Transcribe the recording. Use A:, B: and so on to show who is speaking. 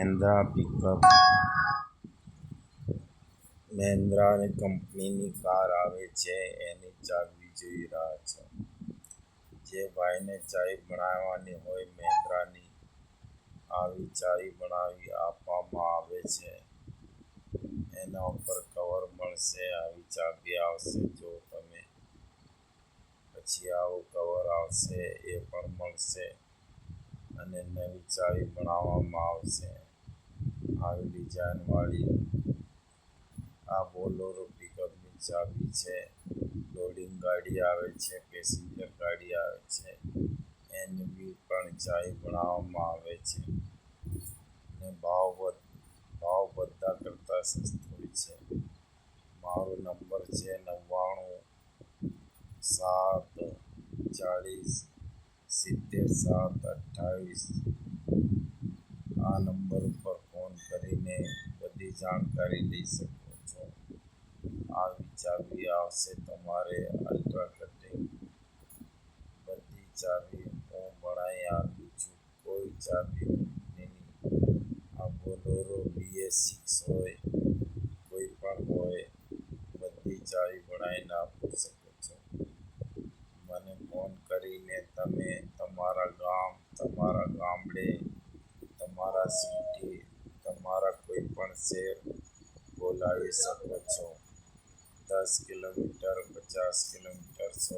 A: Mahindra pickup. મહેન્દ્રાની કંપનીની car આવે છે, એની ચાવી જોઈ રહ્યા છે. જે ભાઈને ચાવી બનાવવાની હોય, મહેન્દ્રાની આવી ચાવી બનાવી આપવામાં આવે છે. એના ઉપર કવર મળશે, આવી ચાવી આવશે. જો તમે પછી આવું કવર આવશે, એ પણ મળશે અને નવી ચાવી બનાવવામાં આવશે. આવી ડિઝાઇનવાળી આ બોલોરો પિકઅપની ચાવી છે. લોડિંગ ગાડી આવે છે, પેસેન્જર ગાડી આવે છે. એની બી પણ ચાવી બનાવવામાં આવે છે. ને ભાવ વધ, ભાવ બધા કરતાં સસ્તો હોય છે. મારો નંબર છે નવ્વાણું, સાત ચાળીસ સિત્તેર, સાત, અઠ્ઠાવીસ. આ નંબર ઉપર ફોન કરીને બધી જાણકારી લઈ શકો છો. આવી ચાવી આવશે તમારે અલ્ટ્રા કટિંગ બધી ચાવી હું ભણાવી આપું છું. કોઈ ચાવી કંપનીની આ બોલોરો બીએ સિક્સ હોય, કોઈ પણ હોય, બધી ચાવી બનાવીને આપી શકો છો. મને ફોન કરીને તમે તમારા ગામ, તમારા ગામડે, તમારા સિટી શહેર બોલાવી શકો છો દસ કિલોમીટર પચાસ કિલોમીટર સો